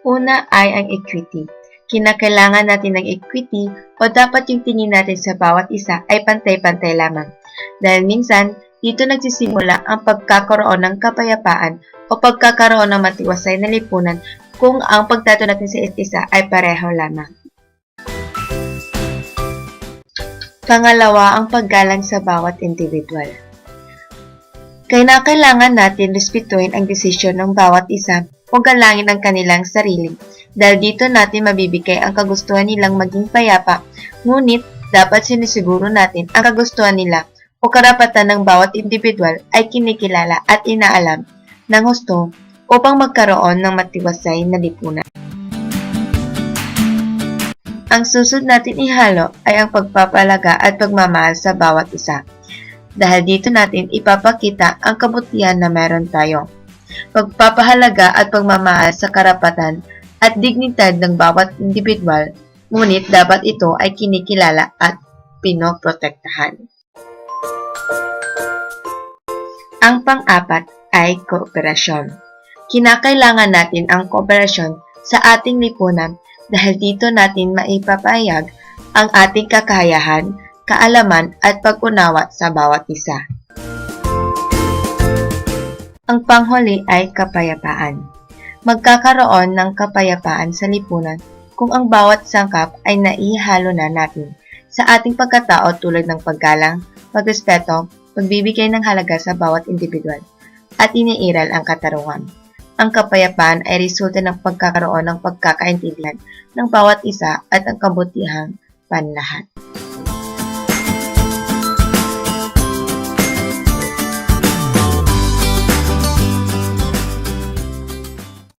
Una ay ang equity. Kinakailangan natin ng equity o dapat yung tingin natin sa bawat isa ay pantay-pantay lamang. Dahil minsan, dito nagsisimula ang pagkakaroon ng kapayapaan o pagkakaroon ng matiwasay na lipunan kung ang pagtato natin sa isa ay pareho lamang. Pangalawa, ang paggalang sa bawat individual. Kaya kailangan natin respetuhin ang desisyon ng bawat isa o galangin ang kanilang sarili dahil dito natin mabibigay ang kagustuhan nilang maging payapa, ngunit dapat sinisiguro natin ang kagustuhan nila o karapatan ng bawat individual ay kinikilala at inaalam ng husto upang magkaroon ng matiwasay na lipunan. Ang susunod natin ihalo ay ang pagpapalaga at pagmamahal sa bawat isa. Dahil dito natin ipapakita ang kabutihan na meron tayo. Pagpapahalaga at pagmamahal sa karapatan at dignidad ng bawat individual, ngunit dapat ito ay kinikilala at pinoprotektahan. Ang pang-apat ay kooperasyon. Kinakailangan natin ang kooperasyon sa ating lipunan dahil dito natin maipapayag ang ating kakayahan, kaalaman at pag-unawa sa bawat isa. Ang panghuli ay kapayapaan. Magkakaroon ng kapayapaan sa lipunan kung ang bawat sangkap ay naihalo na natin sa ating pagkatao tulad ng paggalang, pagrespeto, pagbibigay ng halaga sa bawat individual, at iniiral ang katarungan. Ang kapayapaan ay resulta ng pagkakaroon ng pagkakaintindihan ng bawat isa at ang kabutihang panlahat.